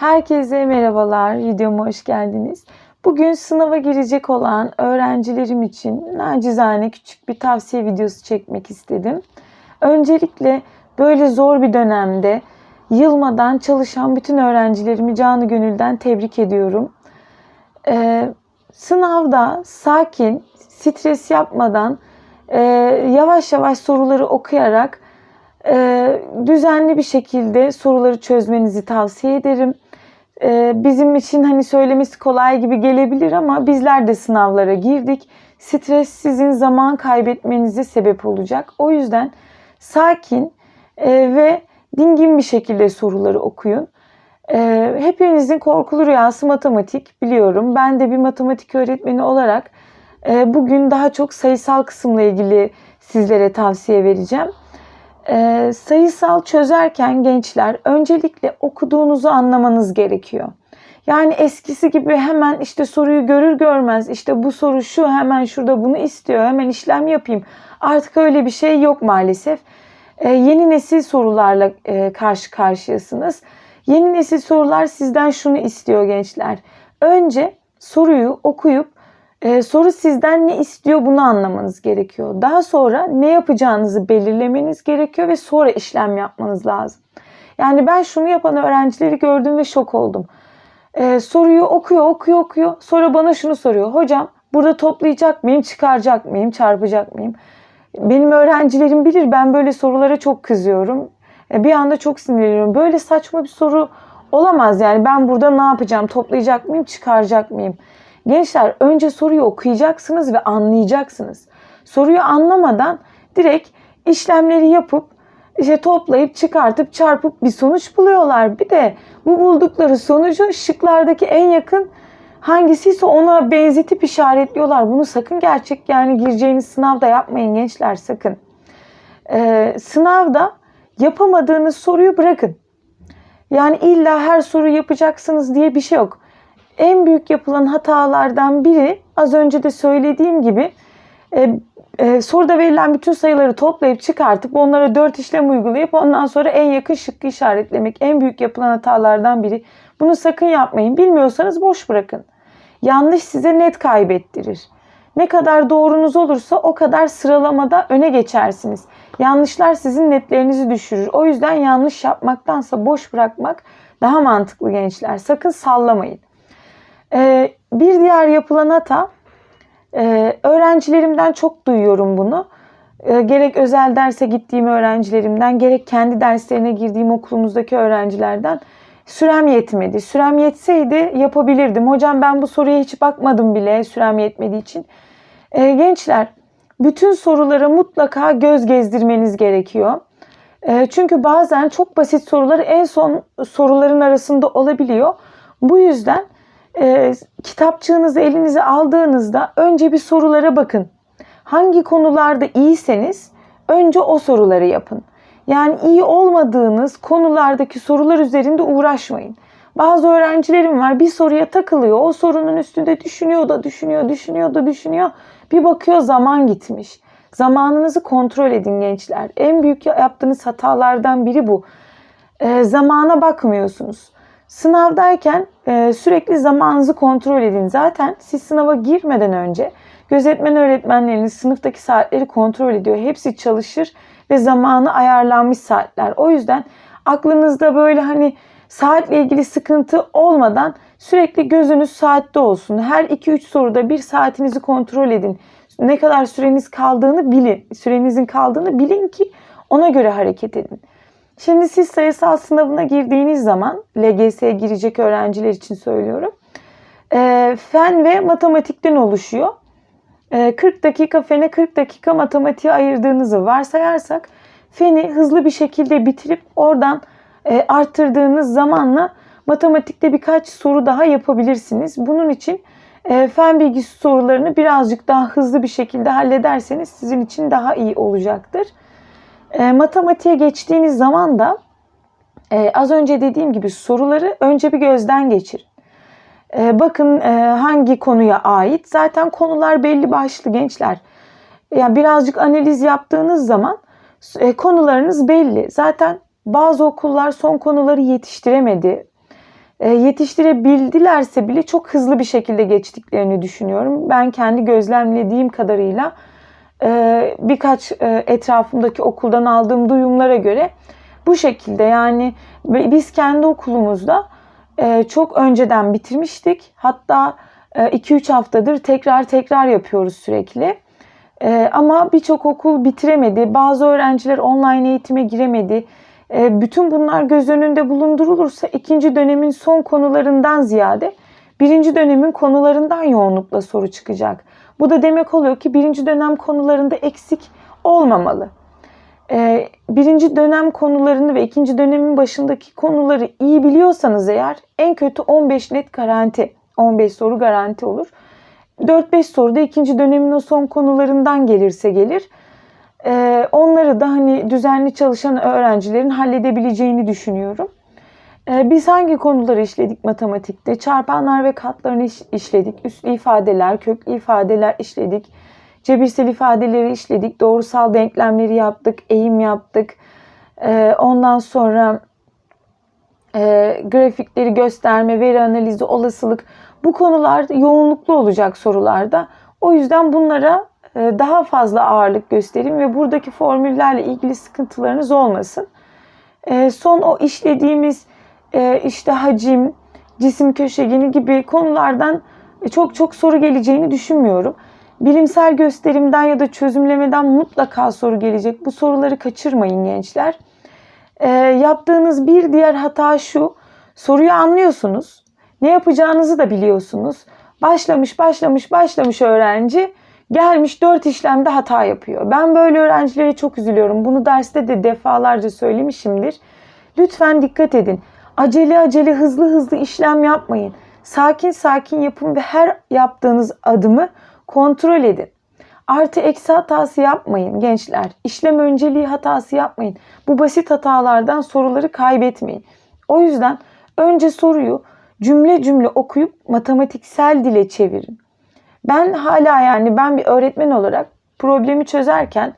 Herkese merhabalar, videoma hoş geldiniz. Bugün sınava girecek olan öğrencilerim için nacizane küçük bir tavsiye videosu çekmek istedim. Öncelikle böyle zor bir dönemde yılmadan çalışan bütün öğrencilerimi canı gönülden tebrik ediyorum. Ee, sınavda sakin, stres yapmadan, e, yavaş yavaş soruları okuyarak e, düzenli bir şekilde soruları çözmenizi tavsiye ederim. E, bizim için hani söylemesi kolay gibi gelebilir ama bizler de sınavlara girdik. Stres sizin zaman kaybetmenize sebep olacak. O yüzden sakin e, ve dingin bir şekilde soruları okuyun. E, hepinizin korkulu rüyası matematik biliyorum. Ben de bir matematik öğretmeni olarak e, bugün daha çok sayısal kısımla ilgili sizlere tavsiye vereceğim. E, sayısal çözerken gençler öncelikle okuduğunuzu anlamanız gerekiyor. Yani eskisi gibi hemen işte soruyu görür görmez işte bu soru şu hemen şurada bunu istiyor hemen işlem yapayım. Artık öyle bir şey yok maalesef. E, yeni nesil sorularla e, karşı karşıyasınız. Yeni nesil sorular sizden şunu istiyor gençler. Önce soruyu okuyup ee, soru sizden ne istiyor bunu anlamanız gerekiyor. Daha sonra ne yapacağınızı belirlemeniz gerekiyor ve sonra işlem yapmanız lazım. Yani ben şunu yapan öğrencileri gördüm ve şok oldum. Ee, soruyu okuyor, okuyor, okuyor. Sonra bana şunu soruyor. Hocam burada toplayacak mıyım, çıkaracak mıyım, çarpacak mıyım? Benim öğrencilerim bilir ben böyle sorulara çok kızıyorum. Ee, bir anda çok sinirleniyorum. Böyle saçma bir soru olamaz yani. Ben burada ne yapacağım? Toplayacak mıyım, çıkaracak mıyım? Gençler önce soruyu okuyacaksınız ve anlayacaksınız. Soruyu anlamadan direkt işlemleri yapıp işte toplayıp çıkartıp çarpıp bir sonuç buluyorlar. Bir de bu buldukları sonucu şıklardaki en yakın hangisiyse ona benzetip işaretliyorlar. Bunu sakın gerçek yani gireceğiniz sınavda yapmayın gençler sakın. Ee, sınavda yapamadığınız soruyu bırakın. Yani illa her soru yapacaksınız diye bir şey yok en büyük yapılan hatalardan biri az önce de söylediğim gibi e, e, soruda verilen bütün sayıları toplayıp çıkartıp onlara 4 işlem uygulayıp ondan sonra en yakın şıkkı işaretlemek en büyük yapılan hatalardan biri. Bunu sakın yapmayın. Bilmiyorsanız boş bırakın. Yanlış size net kaybettirir. Ne kadar doğrunuz olursa o kadar sıralamada öne geçersiniz. Yanlışlar sizin netlerinizi düşürür. O yüzden yanlış yapmaktansa boş bırakmak daha mantıklı gençler. Sakın sallamayın. Ee, bir diğer yapılan hata, e, öğrencilerimden çok duyuyorum bunu. E, gerek özel derse gittiğim öğrencilerimden, gerek kendi derslerine girdiğim okulumuzdaki öğrencilerden sürem yetmedi. Sürem yetseydi yapabilirdim. Hocam ben bu soruya hiç bakmadım bile sürem yetmediği için. E, gençler, bütün sorulara mutlaka göz gezdirmeniz gerekiyor. E, çünkü bazen çok basit sorular en son soruların arasında olabiliyor. Bu yüzden e, kitapçığınızı elinize aldığınızda önce bir sorulara bakın. Hangi konularda iyiyseniz önce o soruları yapın. Yani iyi olmadığınız konulardaki sorular üzerinde uğraşmayın. Bazı öğrencilerim var bir soruya takılıyor. O sorunun üstünde düşünüyor da düşünüyor, düşünüyor da düşünüyor. Bir bakıyor zaman gitmiş. Zamanınızı kontrol edin gençler. En büyük yaptığınız hatalardan biri bu. E, zamana bakmıyorsunuz. Sınavdayken e, sürekli zamanınızı kontrol edin. Zaten siz sınava girmeden önce gözetmen öğretmenleriniz sınıftaki saatleri kontrol ediyor. Hepsi çalışır ve zamanı ayarlanmış saatler. O yüzden aklınızda böyle hani saatle ilgili sıkıntı olmadan sürekli gözünüz saatte olsun. Her 2-3 soruda bir saatinizi kontrol edin. Ne kadar süreniz kaldığını bilin. Sürenizin kaldığını bilin ki ona göre hareket edin. Şimdi siz sayısal sınavına girdiğiniz zaman LGS'ye girecek öğrenciler için söylüyorum. E, fen ve matematikten oluşuyor. E, 40 dakika fene 40 dakika matematiğe ayırdığınızı varsayarsak feni hızlı bir şekilde bitirip oradan e, arttırdığınız zamanla matematikte birkaç soru daha yapabilirsiniz. Bunun için e, fen bilgisi sorularını birazcık daha hızlı bir şekilde hallederseniz sizin için daha iyi olacaktır. E, matematiğe geçtiğiniz zaman da e, az önce dediğim gibi soruları önce bir gözden geçirin. E, bakın e, hangi konuya ait. Zaten konular belli başlı gençler. Yani birazcık analiz yaptığınız zaman e, konularınız belli. Zaten bazı okullar son konuları yetiştiremedi. e, yetiştirebildilerse bile çok hızlı bir şekilde geçtiklerini düşünüyorum. Ben kendi gözlemlediğim kadarıyla e, birkaç e, etrafımdaki okuldan aldığım duyumlara göre bu şekilde yani biz kendi okulumuzda e, çok önceden bitirmiştik. Hatta 2-3 haftadır tekrar tekrar yapıyoruz sürekli. Ama birçok okul bitiremedi. Bazı öğrenciler online eğitime giremedi. Bütün bunlar göz önünde bulundurulursa ikinci dönemin son konularından ziyade birinci dönemin konularından yoğunlukla soru çıkacak. Bu da demek oluyor ki birinci dönem konularında eksik olmamalı. Ee, birinci dönem konularını ve ikinci dönemin başındaki konuları iyi biliyorsanız eğer en kötü 15 net garanti, 15 soru garanti olur. 4-5 soru da ikinci dönemin o son konularından gelirse gelir. Ee, onları da hani düzenli çalışan öğrencilerin halledebileceğini düşünüyorum. Ee, biz hangi konuları işledik matematikte? Çarpanlar ve katlarını işledik. Üslü ifadeler, köklü ifadeler işledik. Cebirsel ifadeleri işledik. Doğrusal denklemleri yaptık. Eğim yaptık. Ee, ondan sonra e, grafikleri gösterme, veri analizi, olasılık. Bu konular yoğunluklu olacak sorularda. O yüzden bunlara e, daha fazla ağırlık gösterin ve buradaki formüllerle ilgili sıkıntılarınız olmasın. E, son o işlediğimiz işte hacim, cisim köşegeni gibi konulardan çok çok soru geleceğini düşünmüyorum. Bilimsel gösterimden ya da çözümlemeden mutlaka soru gelecek. Bu soruları kaçırmayın gençler. E, yaptığınız bir diğer hata şu. Soruyu anlıyorsunuz. Ne yapacağınızı da biliyorsunuz. Başlamış, başlamış, başlamış öğrenci gelmiş dört işlemde hata yapıyor. Ben böyle öğrencilere çok üzülüyorum. Bunu derste de defalarca söylemişimdir. Lütfen dikkat edin. Acele acele hızlı hızlı işlem yapmayın. Sakin sakin yapın ve her yaptığınız adımı kontrol edin. Artı eksi hatası yapmayın gençler. İşlem önceliği hatası yapmayın. Bu basit hatalardan soruları kaybetmeyin. O yüzden önce soruyu cümle cümle okuyup matematiksel dile çevirin. Ben hala yani ben bir öğretmen olarak problemi çözerken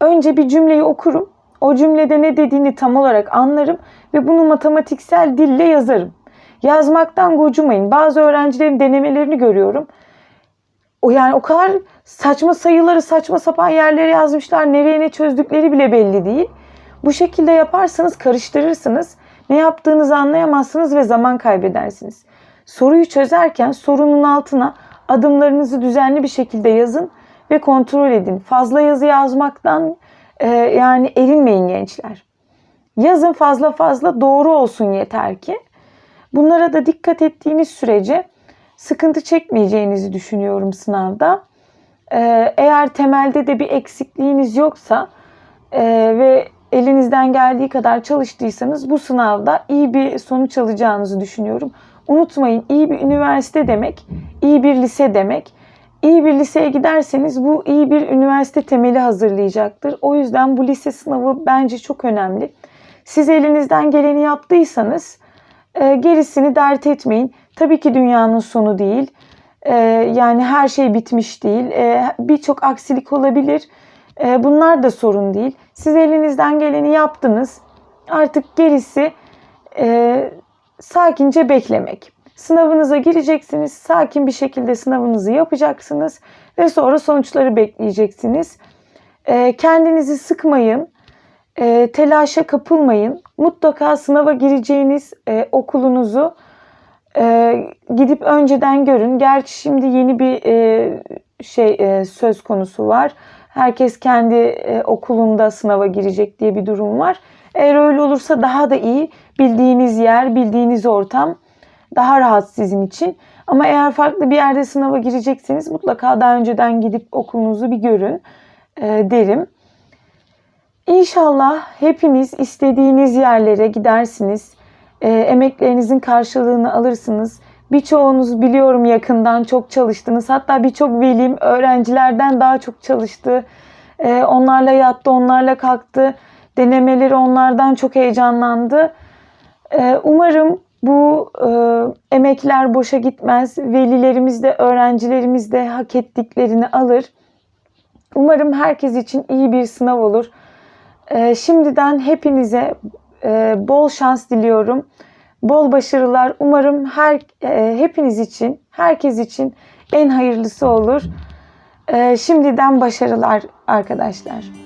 önce bir cümleyi okurum. O cümlede ne dediğini tam olarak anlarım ve bunu matematiksel dille yazarım. Yazmaktan gocumayın. Bazı öğrencilerin denemelerini görüyorum. O yani o kadar saçma sayıları saçma sapan yerlere yazmışlar. Nereye ne çözdükleri bile belli değil. Bu şekilde yaparsanız karıştırırsınız. Ne yaptığınızı anlayamazsınız ve zaman kaybedersiniz. Soruyu çözerken sorunun altına adımlarınızı düzenli bir şekilde yazın ve kontrol edin. Fazla yazı yazmaktan e, yani erinmeyin gençler. Yazın fazla fazla doğru olsun yeter ki. Bunlara da dikkat ettiğiniz sürece sıkıntı çekmeyeceğinizi düşünüyorum sınavda. Ee, eğer temelde de bir eksikliğiniz yoksa e, ve elinizden geldiği kadar çalıştıysanız bu sınavda iyi bir sonuç alacağınızı düşünüyorum. Unutmayın iyi bir üniversite demek, iyi bir lise demek. İyi bir liseye giderseniz bu iyi bir üniversite temeli hazırlayacaktır. O yüzden bu lise sınavı bence çok önemli. Siz elinizden geleni yaptıysanız e, gerisini dert etmeyin. Tabii ki dünyanın sonu değil. E, yani her şey bitmiş değil. E, Birçok aksilik olabilir. E, bunlar da sorun değil. Siz elinizden geleni yaptınız. Artık gerisi e, sakince beklemek. Sınavınıza gireceksiniz. Sakin bir şekilde sınavınızı yapacaksınız. Ve sonra sonuçları bekleyeceksiniz. E, kendinizi sıkmayın. E, telaşa kapılmayın. Mutlaka sınava gireceğiniz e, okulunuzu e, gidip önceden görün. Gerçi şimdi yeni bir e, şey e, söz konusu var. Herkes kendi e, okulunda sınava girecek diye bir durum var. Eğer öyle olursa daha da iyi. Bildiğiniz yer, bildiğiniz ortam daha rahat sizin için. Ama eğer farklı bir yerde sınava girecekseniz mutlaka daha önceden gidip okulunuzu bir görün e, derim. İnşallah hepiniz istediğiniz yerlere gidersiniz. E, emeklerinizin karşılığını alırsınız. Birçoğunuz biliyorum yakından çok çalıştınız. Hatta birçok velim öğrencilerden daha çok çalıştı. E, onlarla yattı, onlarla kalktı. Denemeleri onlardan çok heyecanlandı. E, umarım bu e, emekler boşa gitmez. Velilerimiz de öğrencilerimiz de hak ettiklerini alır. Umarım herkes için iyi bir sınav olur. E, şimdiden hepinize e, bol şans diliyorum. bol başarılar. Umarım her e, hepiniz için, herkes için en hayırlısı olur. E, şimdiden başarılar arkadaşlar.